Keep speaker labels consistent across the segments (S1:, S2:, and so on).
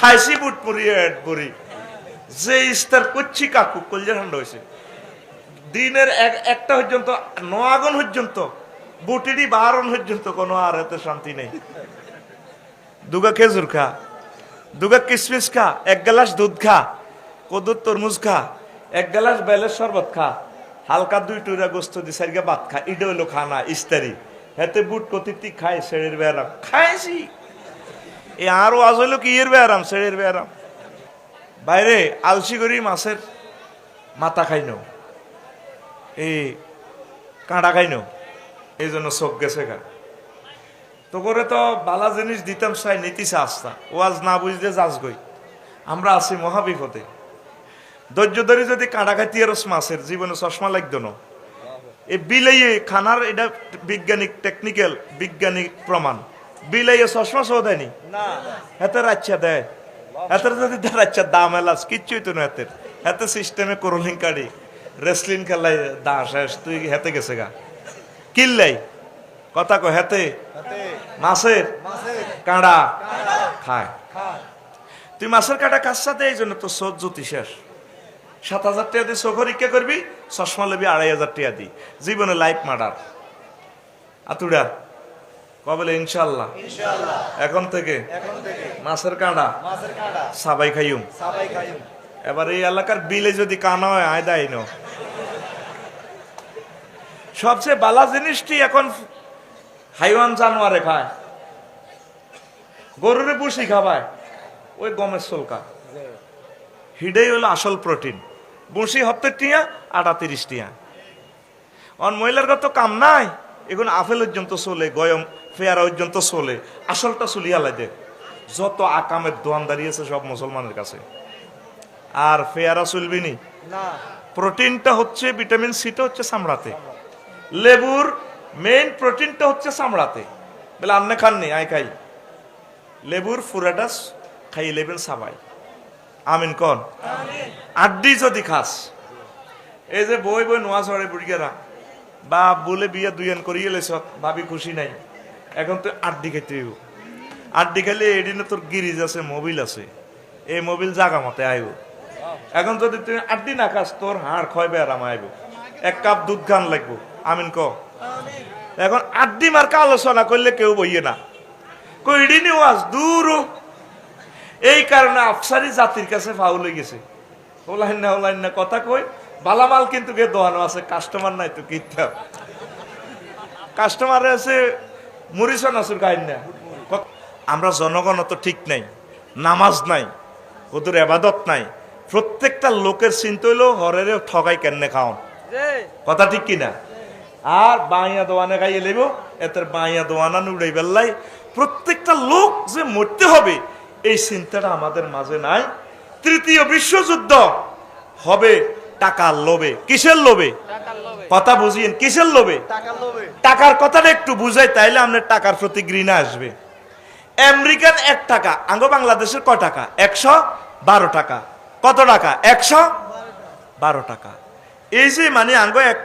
S1: খাইছি বুট পরি এড পরি যে ইস্তার করছি কাকু কলজা ঠান্ডা হয়েছে দিনের এক- একটা পর্যন্ত নয়াগন পর্যন্ত, বুটিরই বারণ পর্যন্ত কোনো আর এতে শান্তি নেই। দুগা খেজুর খা, দুগা কিশমিশ খা, এক গ্লাস দুধ খা, কদুর তরমুজ খা, এক গ্লাস বেলের শরবত খা, হালকা দুই টুরা গোস্ত দি সারিগা ভাত খা, ইডে হইল খানা, ইস্তারি। হেতে বুট কতিটি খায়, শেড়ের বেয়ারাম খাইছি। এ আরও আজ হইল কি এর বেয়ারাম শেড়ের বেয়ারাম। বাইরে আলসি করি মাছের মাথা খাইনো। এই কাঁটা খাইনো। এই জন্য চোখ গেছে গা। তো করে তো বালা জিনিস দিতাম চাই নীতিছে আস্থা ওয়াজ না বুঝলে যাস গই। আমরা আছি মহাবিপদে। ধৈর্য ধরে যদি কাঁটা খাইতে রস মাছের, জীবনে চশমা লাগতো না। এই বিলাইয়ে খানার এটা বিজ্ঞানিক টেকনিক্যাল বিজ্ঞানিক প্রমাণ। বিলাইয়ে চশমা সহ দেয়নি হাতের আচ্ছা দেয় হাতের যদি তার আচ্ছা দাম এলাস কিচ্ছুই তো না হাতের। হাতে সিস্টেমে করলিং কাড়ি রেসলিং খেলাই দা শেষ তুই হেতে গেছে গা। কিল্লাই? কথা কো হেতে? মাছের? কাঁড়া? খায়। তুই মাছের কাঁটা কাজ সাথে এই জন্য তো চোখ জ্যোতি শেষ। সাত হাজার টাকা দিয়ে চোখ পরীক্ষা করবি চশমা লবি আড়াই হাজার টাকা দি। জীবনে লাইফ মার্ডার আতুড়া। কবলে ইনশাল্লাহ এখন থেকে মাছের কাঁড়া সাবাই খাইম এবার এই এলাকার বিলে যদি কানা হয় আয় দেয় সবচেয়ে বালা জিনিসটি এখন হাইওয়ান জানোয়ারে খায়। গরুরে পুষি খাবায় ওই গমের সলকা হিডেই হলো আসল প্রোটিন। বসি হপ্তের টিয়া আটা তিরিশ টিয়া। অন মহিলার কত কাম নাই এখন আপেল পর্যন্ত চলে গয়ম ফেয়ারা পর্যন্ত চলে। আসলটা চলিয়া লাগে যত আকামের দোয়ান দাঁড়িয়েছে সব মুসলমানের কাছে। আর ফেয়ারা চলবি নি? প্রোটিনটা হচ্ছে ভিটামিন সিটা হচ্ছে চামড়াতে লেবুর মেইন প্রোটিনটা হচ্ছে চামড়াতে বলে আপনি খাননি আয় খাই। লেবুর ফুরাটাস খাই লেবেন সাবাই। আমিন কন। আড্ডি যদি খাস। এই যে বই বই নোয়া চড়ে বুড়িয়ারা বা বলে বিয়ে দুইয়ান করিয়ে লেছ ভাবি খুশি নাই। এখন তো আড্ডি হইব। আড্ডি খেলে এদিনে তোর গিরিজ আছে, মোবিল আছে। এই মোবিল জাগা মতে আইব। এখন যদি তুই আড্ডি না খাস, তোর হাড় ক্ষয় বেড়াম আইব। এক কাপ দুধ গান লাগবো। আমিন ক। এখন আড্ডি মার্কা আলোচনা করলে কেউ বইয়ে না। কইডি নিওয়াজ দূর এই কারণে আফসারি জাতির কাছে ফাউল হয়ে গেছে। ওলাইন না ওলাইন না, কথা কই, বালামাল কিন্তু গে দোয়ানো আছে, কাস্টমার নাই তো কিতা। কাস্টমার আছে মরিসন আসুর গাইন না আমরা জনগণ তো ঠিক নাই, নামাজ নাই ওদের এবাদত নাই। প্রত্যেকটা লোকের চিন্তা হইল হরেরে ঠগাই কেনে খাওন কথা ঠিক কিনা? আর বাঁইয়া দোয়ানে গাইয়ে লেব এতের বাঁইয়া দোয়ানা নুড়াই বেল্লাই প্রত্যেকটা লোক যে মরতে হবে, এই চিন্তাটা আমাদের মাঝে নাই। তৃতীয় বিশ্বযুদ্ধ হবে টাকার লোভে। কিসের লোভে? কথা বুঝিয়েন কিসের লোভে? টাকার কথাটা একটু বুঝাই তাইলে আপনার টাকার প্রতি ঘৃণা আসবে। আমেরিকান এক টাকা আঙ্গ বাংলাদেশের ক টাকা? একশো বারো টাকা। কত টাকা? একশো বারো টাকা। এই যে মানে আঙ্গ এক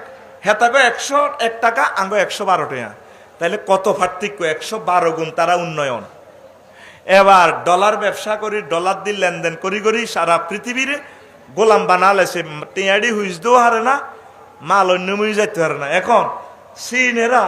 S1: হেতাগো একশো এক টাকা আঙ্গ একশো বারো টাকা। তাহলে কত পার্থক্য? একশো বারো গুণ তারা উন্নয়ন। এবার ডলার ব্যবসা করি ডলার দিয়ে লেনদেন করি করি সারা পৃথিবীর গোলাম বানালে সে হুইজ দেও হারে না, মাল অন্য মুই যাইতে পারে না। এখন চীনেরা